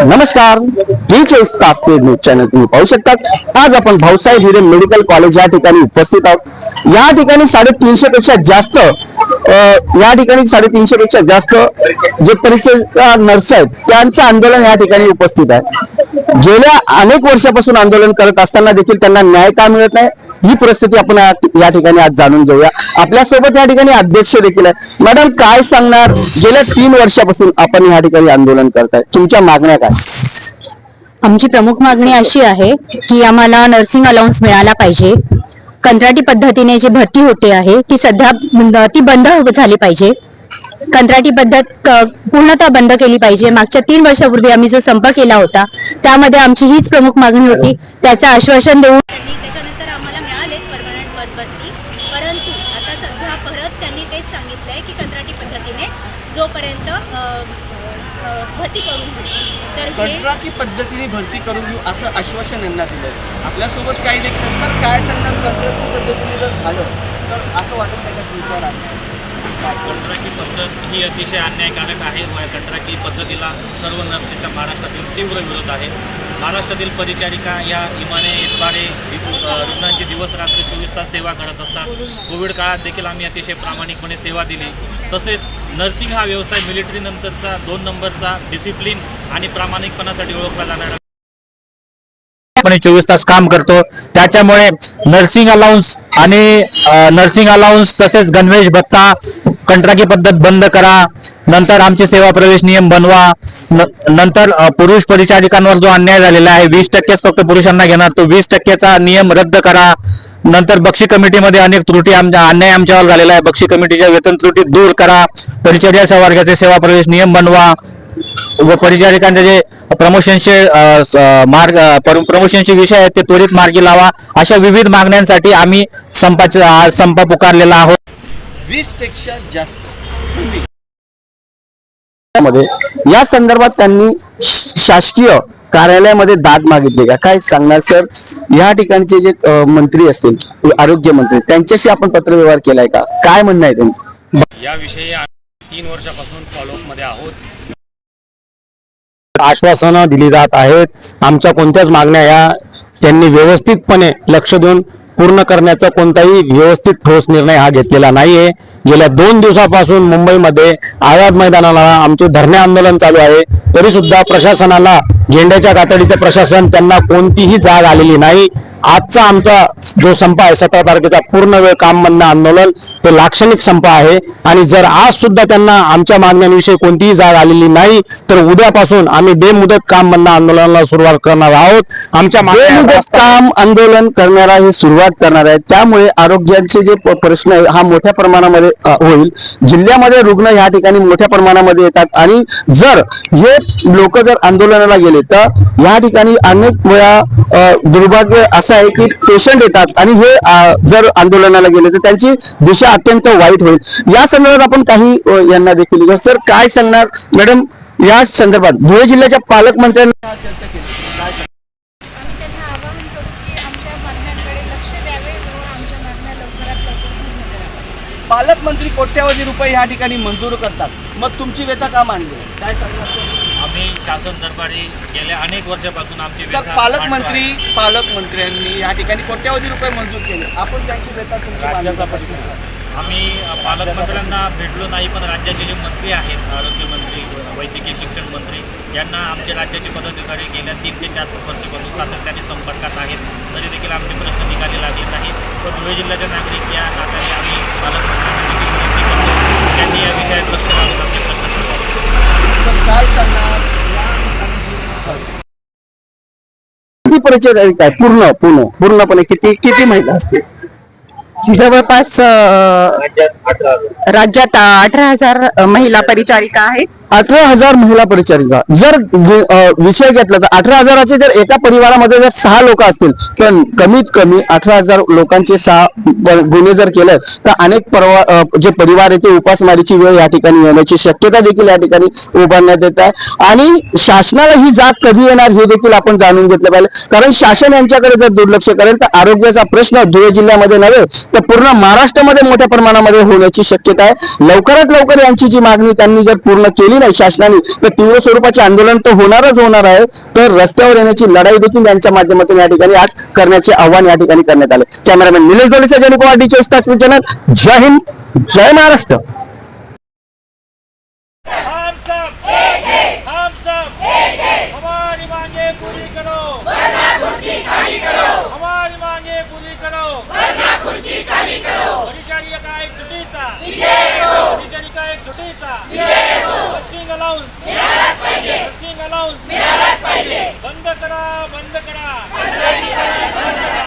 नमस्कार. डी चोवीस तास न्यूज चॅनल तुम्ही पाहू शकता आज आपण भाऊसाहेब हिरे मेडिकल कॉलेज या ठिकाणी उपस्थित आहोत. या ठिकाणी साडेतीनशे पेक्षा जास्त या ठिकाणी साडेतीनशे पेक्षा जास्त जे परिचय नर्स आहेत त्यांचं आंदोलन या ठिकाणी उपस्थित आहे. गेल्या अनेक वर्षापासून आंदोलन करत असताना देखील त्यांना न्याय का मिळत नाही? ही परिस्थिती आपण या- ठिकाणी आज जाणून घेऊया. आपल्यासोबत या ठिकाणी अध्यक्ष देखील आहे मॅडम काय सांगणार? गेल्या तीन वर्षापासून आपण या ठिकाणी आंदोलन करताय. तुमच्या मागण्या काय? आमची प्रमुख मागणी अशी आहे की आम्हाला नर्सिंग अलाउन्स मिळाला पाहिजे. कंत्राटी पद्धतीने जी भरती होते आहे ती सध्या ती बंद झाली पाहिजे. कंत्राटी पद्धत पूर्णतः बंद केली पाहिजे. मागच्या तीन वर्षापूर्वी आम्ही जो संप केला होता त्यामध्ये आमची हीच प्रमुख मागणी होती. त्याचं आश्वासन देऊन त्यांनी त्याच्यानंतर आम्हाला मिळाले परमनंट पदभरती परंतु आता सध्या परत त्यांनी तेच सांगितलं आहे की कंत्राटी पद्धतीने जोपर्यंत भरती करून घेऊ. तर हे कंत्राटी पद्धतीने भरती करून घेऊ असं आश्वासन यांना दिलं आपल्यासोबत काही देखील काय सांगणार कंत्राटी पद्धतीने जर झालं तर असं वाटत नाही का तुमच्या कंत्राटी पद्धत ही अतिशय अन्यायकारक आहे व या कंत्राटी पद्धतीला सर्व नर्सेच्या महाराष्ट्रातील तीव्र विरोध आहे. महाराष्ट्रातील परिचारिका या इमाने इतबारे रुग्णांची दिवस रात्री चोवीस तास सेवा करत असतात. कोविड काळात देखील आम्ही अतिशय प्रामाणिकपणे सेवा दिली. तसेच नर्सिंग हा व्यवसाय मिलिटरीनंतरचा दोन नंबरचा डिसिप्लिन आणि प्रामाणिकपणासाठी ओळखला जाणारा आपण चोवीस तास काम करतो. त्याच्यामुळे नर्सिंग अलाउन्स आणि नर्सिंग अलाउन्स तसेच गणवेश भत्ता कंत्राटी पद्धत बंद करा. नंतर आमचे सेवा प्रवेश नियम बनवा. नंतर पुरुष परिचारिकांवर जो अन्याय झालेला आहे वीस टक्केच फक्त पुरुषांना घेणार. तो वीस टक्क्याचा नियम रद्द करा. नंतर बक्षी कमिटीमध्ये अनेक त्रुटी आमच्या अन्याय आमच्यावर झालेला आहे. बक्षी कमिटीच्या वेतन त्रुटी दूर करा. परिचर्या संवर्गाचे सेवा प्रवेश नियम बनवा. व परिचारिकांचे जे प्रमोशनचे मार्ग प्रमोशनचे विषय आहेत ते त्वरित मार्गी लावा. अशा विविध मागण्यांसाठी आम्ही संपाचे संप पुकारलेला आहोत. वीसपेक्षा जास्त. तुम्ही मध्ये या संदर्भात त्यांनी शासकीय कार्यालयामध्ये दाद मागितली. का काय सांगणार सर? या ठिकाणचे जे मंत्री असतील आरोग्य मंत्री त्यांच्याशी आपण पत्रव्यवहार केलाय का? काय म्हणणं आहे त्यांचं? याविषयी आम्ही तीन वर्षापासून फॉलोअपमध्ये आहोत. आश्वासनं दिली जात आहेत. आमच्या कोणत्याच मागण्या या त्यांनी व्यवस्थितपणे लक्ष देऊन पूर्ण करण्याचा कोणताही व्यवस्थित ठोस निर्णय हा घेतलेला नाहीये. गेल्या दोन दिवसापासून मुंबईमध्ये आझाद मैदानाला आमचे धरणे आंदोलन चालू आहे. तरी सुद्धा प्रशासनाला गेंड्याच्या कातडीचं प्रशासन त्यांना कोणतीही जाग आलेली नाही. आजचा आमचा जो संप आहे सतरा तारखेचा पूर्ण वेळ काम बंद आंदोलन हे लाक्षणिक संप आहे. आणि जर आज सुद्धा त्यांना आमच्या मागण्यांविषयी कोणतीही जाग आलेली नाही तर उद्यापासून आम्ही बेमुदत काम बंद आंदोलनाला सुरुवात करणार आहोत. आमच्या बेमुदत काम आंदोलन करणारा हे सुरुवात करणार आहे. त्यामुळे आरोग्याचे जे प्रश्न आहे हा मोठ्या प्रमाणामध्ये होईल. जिल्ह्यामध्ये रुग्ण या ठिकाणी मोठ्या प्रमाणामध्ये येतात. आणि जर हे लोक जर आंदोलनाला गेले तर या ठिकाणी अनेक वेळा दुर्भाग्य असं आहे की पेशंट येतात आणि हे जर आंदोलनाला गेले तर त्यांची दिशा अत्यंत वाईट होईल या संदर्भात आपण काही यांना देखील. सर काय सांगणार मॅडम या संदर्भात धुळे जिल्ह्याच्या पालकमंत्र्यांना चर्चा केली काय सांगणार? आम्ही त्यांना आवाहन करू की आमच्या मागण्यांकडे लक्ष द्यावे व आमच्या मागण्या लवकरात लवकर पूर्ण कराव्या पालकमंत्री कोट्यावधी रुपये ह्या ठिकाणी मंजूर करतात मग तुमची व्यथा का मांडली काय सांगणार? आम्ही शासन दरबारी गेल्या अनेक वर्षापासून आमची सर पालकमंत्री. पालकमंत्र्यांनी या ठिकाणी कोट्यावधी रुपये मंजूर केले आपण त्यांची व्यथा तुमची राज्याचा प्रश्न. आम्ही पालकमंत्र्यांना भेटलो नाही पण राज्याचे जे मंत्री आहेत आरोग्यमंत्री वैद्यकीय शिक्षण मंत्री यांना आमचे राज्याचे पदाधिकारी गेल्या तीन ते चार वर्षापासून सातत्याने संपर्कात आहेत तरी देखील आमचे प्रश्न निकाली लागले नाहीत तर धुळे जिल्ह्याचे नागरिक या नात्याने आम्ही पालकमंत्र्यांना देखील विनंती करतो त्यांनी या विषयात लक्ष घालून आमचे प्रश्न सोडवावे. तर काय सांगणार या ठिकाणी जे- किती परिचय काय? पूर्ण पूर्ण पूर्णपणे किती किती महिला असते जवळपास राज्यात अठरा हजार. महिला परिचारिका आहेत. अठरा हजार महिला परिचारिका. जर विषय घेतला तर अठरा हजाराचे जर एका परिवारामध्ये जर सहा लोक असतील तर कमीत कमी अठरा हजार लोकांचे सहा गुन्हे जर केले तर अनेक जे परिवार आहे ते उपासमारीची वेळ या ठिकाणी येण्याची शक्यता देखील या ठिकाणी उभारण्यात येत आहे. आणि शासनाला ही जात कधी येणार हे देखील आपण जाणून घेतलं पाहिजे. कारण शासन यांच्याकडे जर दुर्लक्ष करेल तर आरोग्याचा प्रश्न धुळे जिल्ह्यामध्ये नव्हे तर पूर्ण महाराष्ट्रामध्ये मोठ्या प्रमाणामध्ये होण्याची शक्यता आहे. लवकरात लवकर यांची जी मागणी त्यांनी जर पूर्ण केली केली नाही शासनाने? तर तीव्र स्वरूपाचे आंदोलन तर होणारच होणार आहे. तर रस्त्यावर येण्याची लढाई देखील यांच्या माध्यमातून या ठिकाणी आज करण्याचे आव्हान या ठिकाणी करण्यात आले. कॅमेरामॅन निलेश दोलेच्या जन पवार चोवीस चॅनल. जय हिंद जय महाराष्ट्र. परिचारिका सर्चिंग अलाउन्स. Searching allowance. बंद करा बंद करा.